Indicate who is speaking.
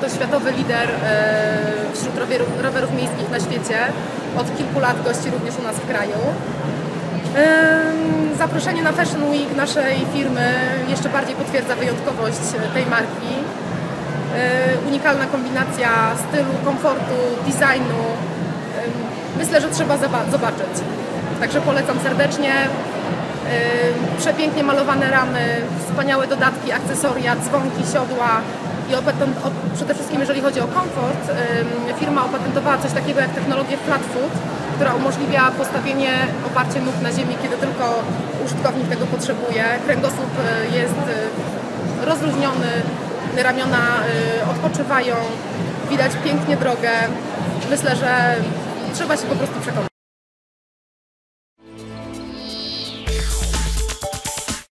Speaker 1: lider e, wśród rowerów, rowerów miejskich na świecie. Od kilku lat gości również u nas w kraju. Zaproszenie na Fashion Week naszej firmy jeszcze bardziej potwierdza wyjątkowość e, tej marki. Yy, Unikalna kombinacja stylu, komfortu, designu. Myślę, że trzeba zoba- zobaczyć. Także polecam serdecznie. Przepięknie malowane ramy, wspaniałe dodatki, akcesoria, dzwonki, siodła i opatent- przede wszystkim jeżeli chodzi o komfort, firma opatentowała coś takiego jak technologię flat która umożliwia postawienie oparcie nóg na ziemi, kiedy tylko użytkownik tego potrzebuje. Kręgosłup y, jest y, rozluźniony, ramiona y, odpoczywają, widać pięknie drogę. Myślę, że trzeba się po prostu przekonać.